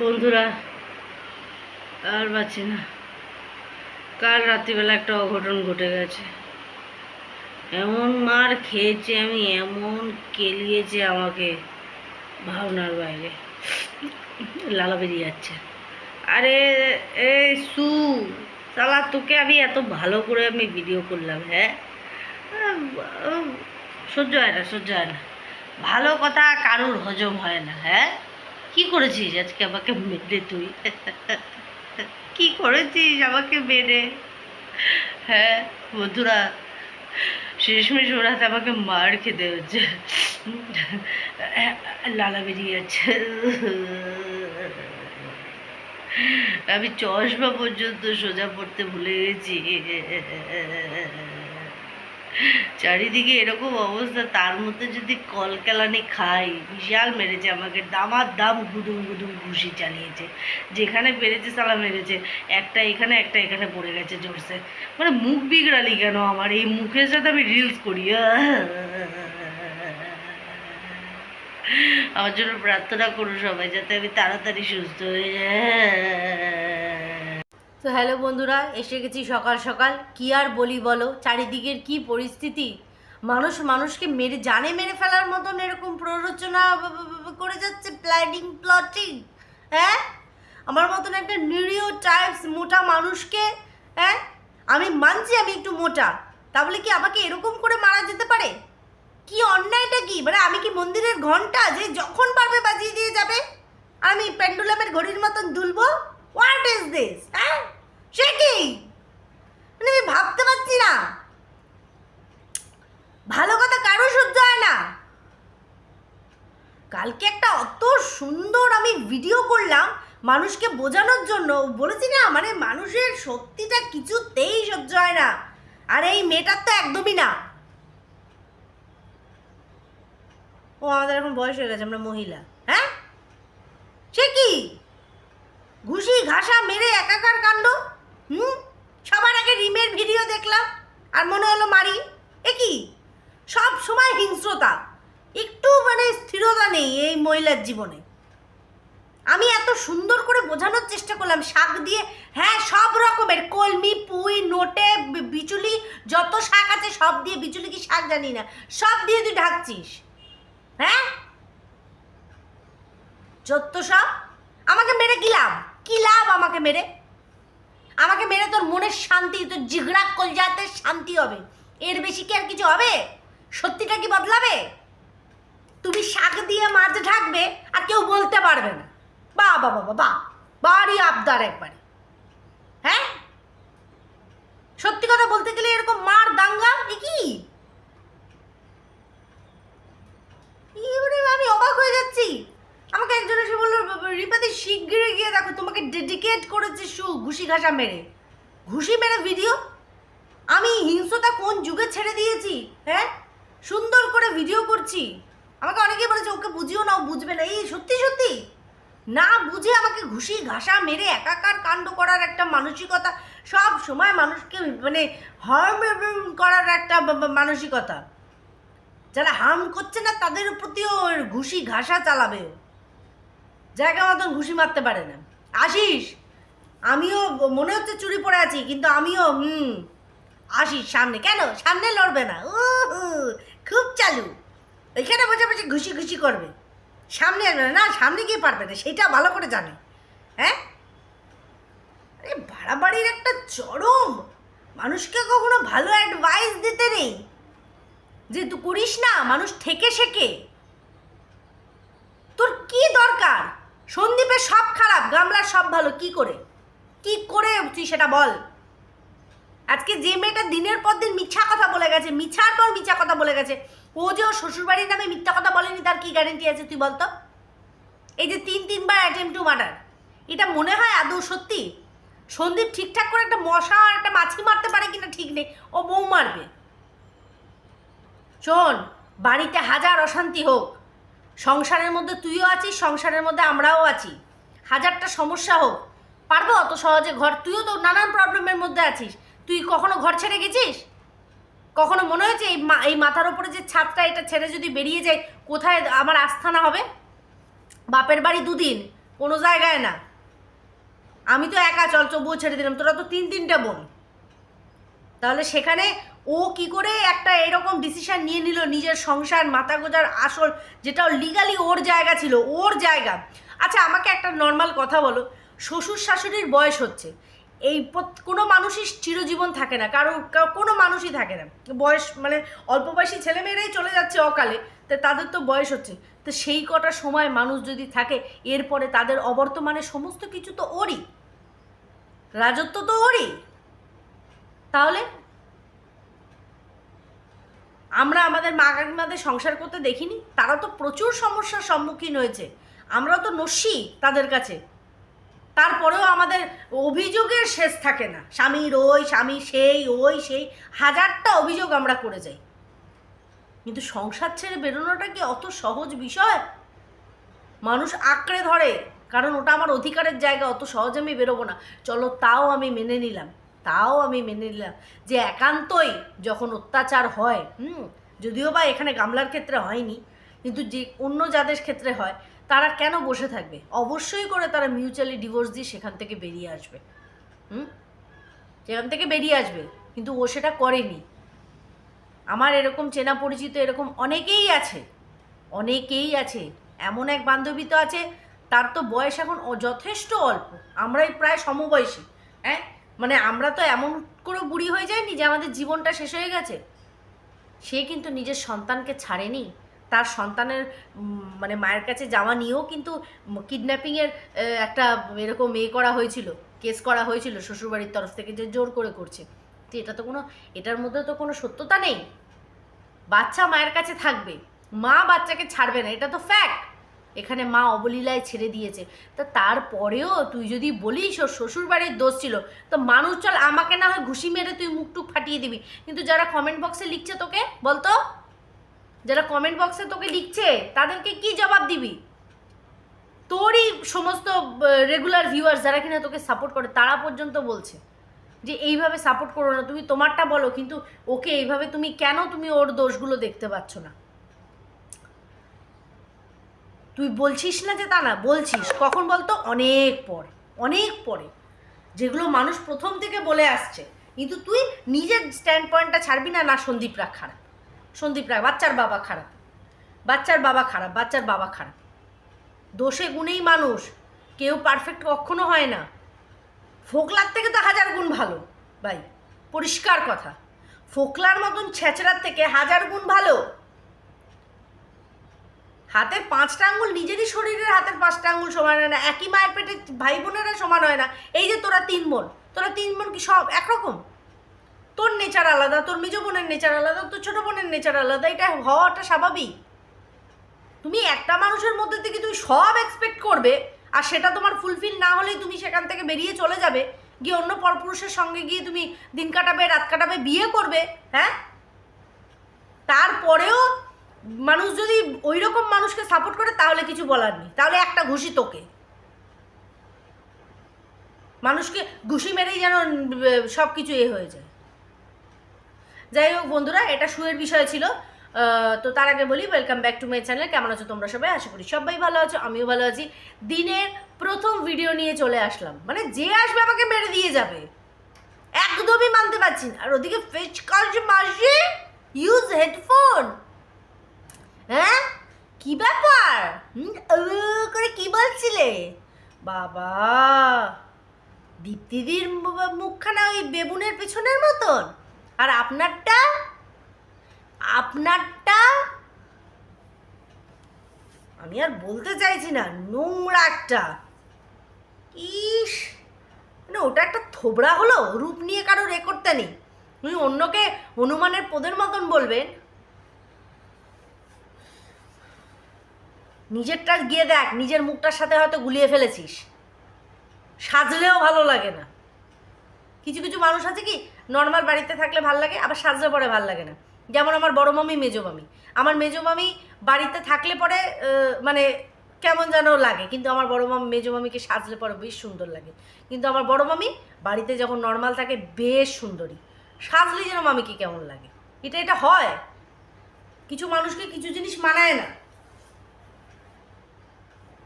বন্ধুরা, আর বাঁচি না। কাল রাত্রিবেলা একটা অঘটন ঘটে গেছে। এমন মার খেয়েছে আমি, এমন কেলিয়েছে আমাকে ভাবনার বাইরে। লালা বেরিয়ে যাচ্ছে। আরে, এই সু সালা তোকে আমি এত ভালো করে আমি ভিডিও করলাম হ্যাঁ? সহ্য হয় না, সহ্য হয় না। ভালো কথা কারুর হজম হয় না হ্যাঁ? কি করেছিস আজকে আমাকে মেরে তুই? কি করেছিস আমাকে মেরে? হ্যাঁ বন্ধুরা, শেষমেশ ওরাতে আমাকে মার খেতে হচ্ছে। লালা বেরিয়ে যাচ্ছে। আমি চশমা পর্যন্ত সোজা পড়তে ভুলে গেছি। চারিদিকে এরকম অবস্থা, তার মধ্যে যদি কলকালানি খাই, বিশাল মেরেছে আমাকে, দামার দাম গুদুম গুদুম ঘুষি চালিয়েছে। যেখানে পেরেছে সালা মেরেছে, একটা এখানে একটা এখানে পড়ে গেছে জোরসে। মানে মুখ বিগড়ালি কেন আমার? এই মুখের সাথে আমি রিলস করি। আমার জন্য প্রার্থনা করো সবাই, যাতে আমি তাড়াতাড়ি সুস্থ হয়ে যাই। তো হ্যালো বন্ধুরা, এসে গেছি সকাল সকাল। কি আর বলি বলো, চারিদিকের কি পরিস্থিতি? মানুষ মানুষকে মেরে, জানে মেরে ফেলার মতন এরকম প্ররোচনা করে যাচ্ছে প্ল্যানিং প্লটিং হ্যাঁ? আমার মতন একটা নিরীহ টাইপস মোটা মানুষকে হ্যাঁ? আমি মানছি আমি একটু মোটা, তাহলে কি আমাকে এরকম করে মারা যেতে পারে? কি অন্যায়টা কি? মানে আমি কি মন্দিরের ঘণ্টা যে যখন পারবে বাজিয়ে দিয়ে যাবে? আমি পেন্ডুলামের ঘড়ির মতন দুলবো? হোয়াট ইজ দিস হ্যাঁ সে কি মানে আমি ভাবতে পারছি না ভালো কথা কারও সহ্য হয় না কালকে একটা অত সুন্দর আমি ভিডিও করলাম, মানুষকে বোঝানোর জন্য। বলেছি না মানে মানুষের সত্যিটা কিছুতেই সহ্য হয় না। আর এই মেয়েটার তো একদমই না। ও আমাদের এখন বয়স হয়ে গেছে, আমরা মহিলা। হ্যাঁ? সে কি? ঘুষি, ঘাসা মেরে একাকার কাণ্ড? হুম? সবার আগে রিমের ভিডিও দেখলাম, আর মনে হলো মারি। এ কি? সব সময় হিংস্রতা। একটু মানে স্থিরতা নেই এই মহিলার জীবনে। আমি এত সুন্দর করে বোঝানোর চেষ্টা করলাম, শাক দিয়ে। হ্যাঁ সব রকমের, কলমি, পুঁই, নোটে বিচুলি, যত শাক আছে, সব দিয়ে বিচুলি কি শাক জানি না, সব দিয়ে তুই ঢাকছিস। হ্যাঁ? যত সব। আমাকে মেরে কি লাভ? কি লাভ আমাকে মেরে? আমাকে মেরে তোর মনের শান্তি, তোর জিগড়া কলজাতে শান্তি হবে। এর বেশি কি আর কিছু হবে? সত্যিটা কি বদলাবে? তুমি শাক দিয়ে মাছ ঢাকবে আর কেউ বলতে পারবে না। বা বাবা বাবা বাড়ি আবদার একবারে। হ্যাঁ? সত্যি কথা বলতে গেলে এরকম মার দাঙ্গা? কি? আমি অবাক হয়ে যাচ্ছি। আমাকে একজন এসে বলল, রিপাদি, শিগগিরই গিয়ে দেখো, তোমাকে ডেডিকেট করেছে সু ঘুষি ঘাসা মেরে। ঘুষি মেরে ভিডিও আমি হিংসতা কোন যুগে ছেড়ে দিয়েছি? হ্যাঁ? সুন্দর করে ভিডিও করছি। আমাকে অনেকেই বলেছে, ওকে বুঝিও না বুঝবে না। এই সত্যি সত্যি? না বুঝে আমাকে ঘুষি, ঘাসা মেরে একাকার কাণ্ড করার একটা মানসিকতা, সব সময় মানুষকে মানে হার্ম করার একটা মানসিকতা। যারা হার্ম করছে না, তাদের প্রতিও ঘুষি, ঘাসা চালাবে। জায়গা মতন ঘুষি মারতে পারে না। আসিস আমিও মনে হচ্ছে চুরি পড়ে আছি, কিন্তু আমিও, হুম। আসিস সামনে, কেন? সামনে লড়বে না। ও খুব চালু। এখানে বসে বসে ঘুষি ঘুষি করবে। সামনে আসবে না, সামনে গিয়ে পারবে না সেটা ভালো করে জানে। হ্যাঁ? আরে বাড়াবাড়ির একটা চরম। মানুষকে কখনো ভালো অ্যাডভাইস দিতে নেই। যে তুই করিস না মানুষ থেকে শেখে। তোর কি দরকার? সন্দীপের সব খারাপ গামলার সব ভালো কি করে? কি করে তুই সেটা বল? আজকে যে মেয়েটা দিনের পর দিন মিথ্যা কথা বলে গেছে মিছার পর মিথ্যা কথা বলে গেছে ও যে ওর শ্বশুরবাড়ির নামে মিথ্যা কথা বলেনি, তার কি গ্যারেন্টি আছে তুই বলতো? এই যে তিন, তিনবার অ্যাটেম্প টু মার্ডার এটা মনে হয় আদৌ সত্যি? সন্দীপ ঠিকঠাক করে একটা মশা আর একটা মাছি মারতে পারে কিনা ঠিক নেই, ও বউ মারবে। শোন, বাড়িতে হাজার অশান্তি হোক, সংসারের মধ্যে তুইও আছিস, সংসারের মধ্যে আমরাও আছি। হাজারটা সমস্যা হোক, পারব অত সহজে ঘর, তুইও তো নানান প্রবলেমের মধ্যে আছিস। তুই কখনো ঘর ছেড়ে গেছিস? কখনো মনে হয়েছে এই এই মাথার ওপরে যে ছাদটা এটা ছেড়ে যদি বেরিয়ে যায়, কোথায় আমার আস্থানা হবে? বাপের বাড়ি দুদিন, কোনো জায়গায় না। আমি তো একা, চল তবুও ছেড়ে দিলাম। তোরা তো তিন তিনটা বোন। তাহলে সেখানে ও কি করে একটা এরকম ডিসিশন নিয়ে নিল নিজের সংসার, মাথা গোজার আসল, যেটা লিগালি ওর জায়গা ছিল, ওর জায়গা। আচ্ছা আমাকে একটা নর্মাল কথা বলো। শ্বশুর শাশুড়ির বয়স হচ্ছে। এই কোনো মানুষই চিরজীবন থাকে না। কারও কোনো মানুষই থাকে না। বয়স মানে অল্প বয়সী ছেলেমেয়েরাই চলে যাচ্ছে অকালে, তো তাদের তো বয়স হচ্ছে। তো সেই কটা সময় মানুষ যদি থাকে, এরপরে তাদের অবর্তমানে সমস্ত কিছু তো ওরই। রাজত্ব তো ওরই। তাহলে? আমরা আমাদের মা কাকিমাদের সংসার করতে দেখিনি? তারা তো প্রচুর সমস্যার সম্মুখীন হয়েছে। আমরা তো নস্যি তাদের কাছে। তারপরেও আমাদের অভিযোগের শেষ থাকে না। স্বামীর ওই, স্বামী সেই, ওই সেই, হাজারটা অভিযোগ আমরা করে যাই। কিন্তু সংসার ছেড়ে বেরোনোটা কি অত সহজ বিষয়? মানুষ আঁকড়ে ধরে, কারণ ওটা আমার অধিকারের জায়গা, অত সহজে আমি বেরোবো না। চলো তাও আমি মেনে নিলাম, তাও আমি মেনে নিলাম যে একান্তই যখন অত্যাচার হয়, হুম, যদিও বা এখানে গামলার ক্ষেত্রে হয়নি, কিন্তু যে অন্য যাদের ক্ষেত্রে হয় তারা কেন বসে থাকবে? অবশ্যই করে তারা মিউচুয়ালি ডিভোর্স দিয়ে সেখান থেকে বেরিয়ে আসবে। হুম? সেখান থেকে বেরিয়ে আসবে। কিন্তু ও সেটা করেনি। আমার এরকম চেনা পরিচিত এরকম অনেকেই আছে। অনেকেই আছে। এমন এক বান্ধবী তো আছে, তার তো বয়স এখন যথেষ্ট অল্প। আমরাই প্রায় সমবয়সী। হ্যাঁ? মানে আমরা তো এমন করে বুড়ি হয়ে যায়নি যে আমাদের জীবনটা শেষ হয়ে গেছে। সে কিন্তু নিজের সন্তানকে ছাড়েনি। তার সন্তানের মানে মায়ের কাছে যাওয়া নিয়েও কিন্তু কিডন্যাপিংয়ের একটা এরকম এ করা হয়েছিল, কেস করা হয়েছিল শ্বশুরবাড়ির তরফ থেকে যে জোর করে করছে। তো এটা তো কোনো, এটার মধ্যে তো কোনো সত্যতা নেই। বাচ্চা মায়ের কাছে থাকবে, মা বাচ্চাকে ছাড়বে না, এটা তো ফ্যাক্ট এখানে মা অবলীলায় ছেড়ে দিয়েছে। তা তারপরেও তুই যদি বলিস ওর শ্বশুর বাড়ির দোষ ছিল, তো মানুষ চল, আমাকে না হয় ঘুষি মেরে তুই মুখটুক ফাটিয়ে দিবি। কিন্তু যারা কমেন্ট বক্সে লিখছে তোকে, বলতো? যারা কমেন্ট বক্সে তোকে লিখছে, তাদেরকে কি জবাব দিবি? তোরই সমস্ত রেগুলার ভিউয়ার্স যারা কিনা তোকে সাপোর্ট করে, তারা পর্যন্ত বলছে যে এইভাবে সাপোর্ট করো না, তুমি তোমারটা বলো, কিন্তু ওকে এইভাবে তুমি কেন তুমি ওর দোষগুলো দেখতে পাচ্ছ না? তুই বলছিস না যে তা না, বলছিস। কখন বলতো? অনেক পর, অনেক পরে। যেগুলো মানুষ প্রথম থেকে বলে আসছে, কিন্তু তুই নিজের স্ট্যান্ড পয়েন্টটা ছাড়বি না না সন্দীপ রাগ খারাপ। সন্দীপ রায়, বাচ্চার বাবা খারাপ। বাচ্চার বাবা খারাপ, বাচ্চার বাবা খারাপ। দোষে গুণেই মানুষ, কেউ পারফেক্ট কখনো হয় না। ফোকলার থেকে তো হাজার গুণ ভালো, ভাই, পরিষ্কার কথা। ফোকলার মতন ছেঁচড়ার থেকে হাজার গুণ ভালো। হাতের পাঁচটা আঙ্গুল নিজেরই শরীরের হাতের পাঁচটা আঙুল সমান হয় না, একই মায়ের পেটে ভাই বোনেরা সমান হয় না। এই যে তোরা তিন বোন, তোরা তিন বোন কি সব একরকম? তোর নেচার আলাদা, তোর মেজ বোনের নেচার আলাদা, তোর ছোট বোনের নেচার আলাদা, এটা হওয়াটা স্বাভাবিক। তুমি একটা মানুষের মধ্যে থেকে তুমি সব এক্সপেক্ট করবে, আর সেটা তোমার ফুলফিল না হলেই তুমি সেখান থেকে বেরিয়ে চলে যাবে। গিয়ে অন্য পরপুরুষের সঙ্গে গিয়ে তুমি দিন কাটাবে, রাত কাটাবে, বিয়ে করবে হ্যাঁ? তারপরেও মানুষ যদি ওই রকম মানুষকে সাপোর্ট করে, তাহলে কিছু বলার নেই। তাহলে একটা ঘুষি তোকে। মানুষকে ঘুষি মেরেই যেন সব কিছু এ হয়ে যায়। যাই হোক বন্ধুরা, এটা শুয়ের বিষয় ছিল। তো তার আগে বলি welcome back to my channel কেমন আছো তোমরা সবাই? আশা করি সবাই ভালো আছো, আমিও ভালো আছি। দিনের প্রথম ভিডিও নিয়ে চলে আসলাম। মানে যে আসবে আমাকে মেরে দিয়ে যাবে। একদমই মানতে পারছি না। আর ওদিকে ফেচ কাজ মাসে ইউজ হেডফোন হ্যাঁ? কি ব্যাপার? করে কি বলছিলে? বাবা! দীপ্তিদির মুখখানা ওই বেবুনের পেছনের মতন। আর আপনারটা? আপনারটা? আমি আর বলতে চাইছি না, নোংরা একটা। ইস! মানে ওটা একটা থোবড়া হলো, রূপ নিয়ে কারও রেকর্ডটা নেই। তুমি অন্যকে হনুমানের পদের মতন বলবেন। নিজেরটা গিয়ে দেখ, নিজের মুখটার সাথে হয়তো গুলিয়ে ফেলেছিস। সাজলেও ভালো লাগে না। কিছু কিছু মানুষ আছে কি নর্মাল বাড়িতে থাকলে ভালো লাগে, আবার সাজলে পরে ভালো লাগে না। যেমন আমার বড় মামি, মেজো মামি। আমার মেজো মামি বাড়িতে থাকলে পরে মানে কেমন যেন লাগে, কিন্তু আমার বড় মামি, মেজো মামিকে সাজলে পরে বেশ সুন্দর লাগে। কিন্তু আমার বড় মামি বাড়িতে যখন নর্মাল থাকে, বেশ সুন্দরী। সাজলে যেন মামিকে কেমন লাগে। এটা এটা হয়। কিছু মানুষকে কিছু জিনিস মানায় না।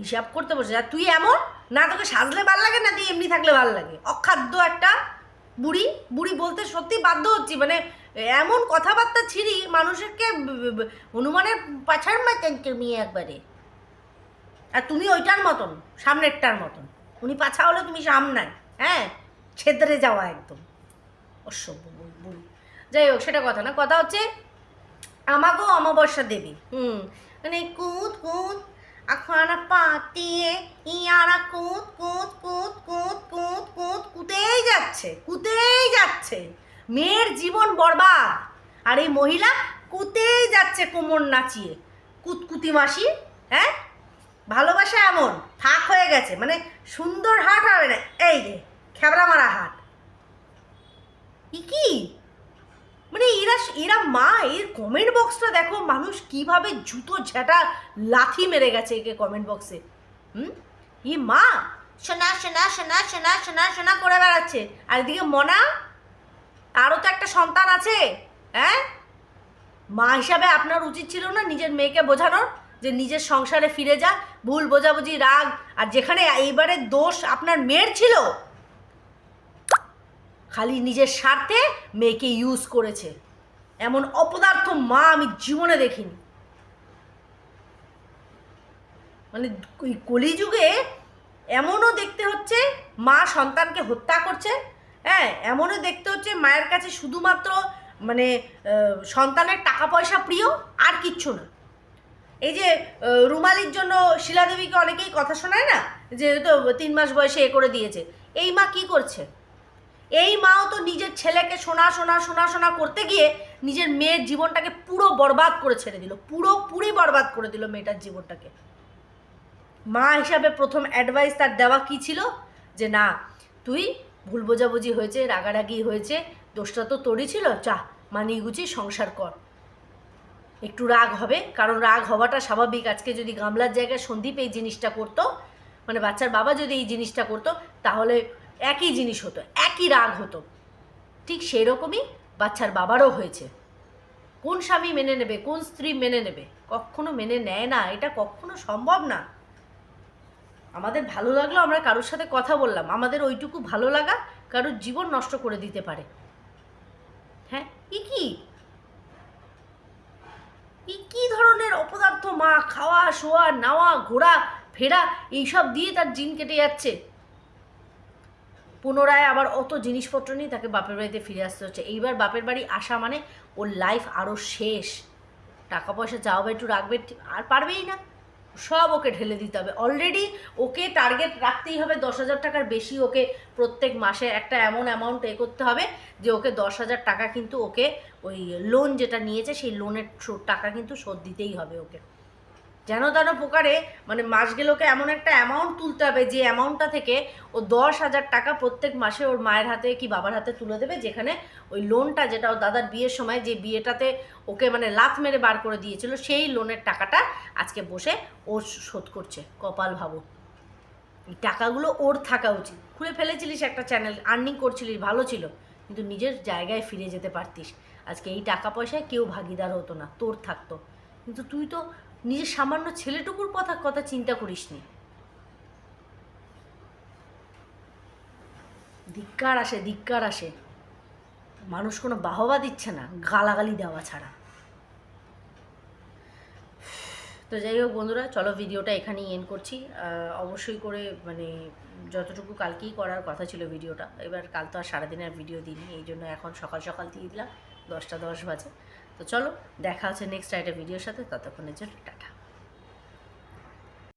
হিসাব করতে বসে। আর তুই এমন? না তোকে সাজলে ভালো লাগে, না তুই এমনি থাকলে ভালো লাগে? অখাদ্য একটা বুড়ি বুড়ি বলতে সত্যি বাধ্য হচ্ছি মানে এমন কথাবার্তা ছিঁড়ি মানুষকে হনুমানের পাছার মতন তুমি একবারে। আর তুমি ওইটার মতন, সামনেরটার মতন। উনি পাছা হলে তুমি সামনায় হ্যাঁ? ছেদরে যাওয়া একদম। অসভ্য বুড়ি- যাই হোক, সেটা কথা না, কথা হচ্ছে আমাকেও অমাবস্যা দেবী, হুম। মানে কুত কুত আখানা পাতিয়ে ইয়ারা কুত কুত কুত কুত কুত কুত কুতেই যাচ্ছে কুতেই যাচ্ছে মেয়ের জীবন বরবাদ আর এই মহিলা কুতেই যাচ্ছে কোমর নাচিয়ে কুতকুতি মাসি হ্যাঁ ভালোবাসা এমন ফাঁক হয়ে গেছে মানে সুন্দর হাট হবে না এই রে খেবড়া মারা হাট কি মানে এরা এরা মা, এর কমেন্ট বক্সটা দেখো, মানুষ কীভাবে জুতো ঝাঁটা লাথি মেরে গেছে একে কমেন্ট বক্সে হুম? ই মা শোনা শোনা শোনা শোনা শোনা শোনা করে বেড়াচ্ছে। আর এদিকে মনা তারও তো একটা সন্তান আছে হ্যাঁ? মা হিসাবে আপনার উচিত ছিল না নিজের মেয়েকে বোঝানোর, যে নিজের সংসারে ফিরে যা ভুল বোঝাবুঝি, রাগ, আর যেখানে এইবারে দোষ আপনার মেয়ের ছিল খালি নিজের স্বার্থে মেয়েকে ইউজ করেছে। এমন অপদার্থ মা আমি জীবনে দেখিনি। মানে কলিযুগে এমনও দেখতে হচ্ছে মা সন্তানকে হত্যা করছে হ্যাঁ এমনও দেখতে হচ্ছে মায়ের কাছে শুধুমাত্র মানে সন্তানের টাকা পয়সা প্রিয় আর কিচ্ছু না। এই যে রুমালির জন্য শিলাদেবীকে অনেকেই কথা শোনায় না, যে তো তিন মাস বয়সে এ করে দিয়েছে। এই মা কি করছে? এই মাও তো নিজের ছেলেকে শোনা শোনা শোনা শোনা করতে গিয়ে নিজের মেয়ের জীবনটাকে পুরো বরবাদ করে ছেড়ে দিল। পুরো পুরি বরবাদ করে দিল মেয়েটার জীবনটাকে। মা হিসাবে প্রথম অ্যাডভাইস তার দেওয়া কি ছিল? যে না, তুই ভুল বোঝাবুঝি হয়েছে, রাগারাগি হয়েছে, দোষটা তো তোরই ছিল চা মানিয়ে গুছিয়ে সংসার কর। একটু রাগ হবে, কারণ রাগ হওয়াটা স্বাভাবিক। আজকে যদি গামলার জায়গায় সন্দীপ এই জিনিসটা করতো মানে বাচ্চার বাবা যদি এই জিনিসটা করতো, তাহলে একই জিনিস হতো, একই রাগ হতো। ঠিক সেই রকমই বাচ্চার বাবারও হয়েছে। কোন স্বামী মেনে নেবে, কোন স্ত্রী মেনে নেবে, কখনো মেনে নেয় না, এটা কখনো সম্ভব না। আমাদের ভালো লাগল, আমরা কারোর সাথে কথা বললাম। আমাদের ওইটুকু ভালো লাগা কারোর জীবন নষ্ট করে দিতে পারে। হ্যাঁ ই কি? ই কি ধরনের অপদার্থ? মা, খাওয়া, শোয়া, নাওয়া, ঘোরা, ফেরা, এইসব দিয়ে তার জিন কেটে যাচ্ছে। পুনরায় আবার অত জিনিসপত্র নিয়ে তাকে বাপের বাড়িতে ফিরে আসতে হচ্ছে। এইবার বাপের বাড়ি আসা মানে ওর লাইফ আরও শেষ। টাকা পয়সা চাওবে একটু রাখবে আর পারবেই না। সব ওকে ঢেলে দিতে হবে। অলরেডি ওকে টার্গেট রাখতেই হবে দশ হাজার টাকার বেশি ওকে প্রত্যেক মাসে একটা এমন অ্যামাউন্ট এ করতে হবে যে ওকে দশ হাজার টাকা কিন্তু ওকে ওই লোন যেটা নিয়েছে সেই লোনের টাকা কিন্তু শোধ দিতেই হবে ওকে। যেন তেন প্রকারে মানে মাস গেলে ওকে এমন একটা অ্যামাউন্ট তুলতে হবে যে অ্যামাউন্টটা থেকে ও দশ হাজার টাকা প্রত্যেক মাসে ওর মায়ের হাতে কি বাবার হাতে তুলে দেবে, যেখানে ওই লোনটা যেটা ওর দাদার বিয়ের সময় যে বিয়েটাতে ওকে মানে লাত মেরে বার করে দিয়েছিল, সেই লোনের টাকাটা আজকে বসে ও শোধ করছে। কপাল ভাবো। এই টাকাগুলো ওর থাকা উচিত। খুলে ফেলেছিলিস একটা চ্যানেল আর্নিং করছিলিস, ভালো ছিল, কিন্তু নিজের জায়গায় ফিরে যেতে পারতিস। আজকে এই টাকা পয়সায় কেউ ভাগিদার হতো না, তোর থাকতো। কিন্তু তুই তো নিজের সামান্য ছেলেটুকুর কথা কথা চিন্তা করিসনি। ধিক্কার আসে ধিক্কার আসে। মানুষ কোনো বাহবা দিচ্ছে না, গালাগালি দেওয়া ছাড়া। তো যাই হোক বন্ধুরা, চলো ভিডিওটা এখানেই এন্ড করছি। অবশ্যই করে মানে যতটুকু কালকেই করার কথা ছিল ভিডিওটা, এবার কাল তো আর সারাদিনের ভিডিও দিইনি, এই জন্য এখন সকাল সকাল দিয়ে দিলাম, দশটা দশ বাজে। তো চলো দেখা হচ্ছে নেক্সট একটা ভিডিওর সাথে ততক্ষণের জন্য টাটা।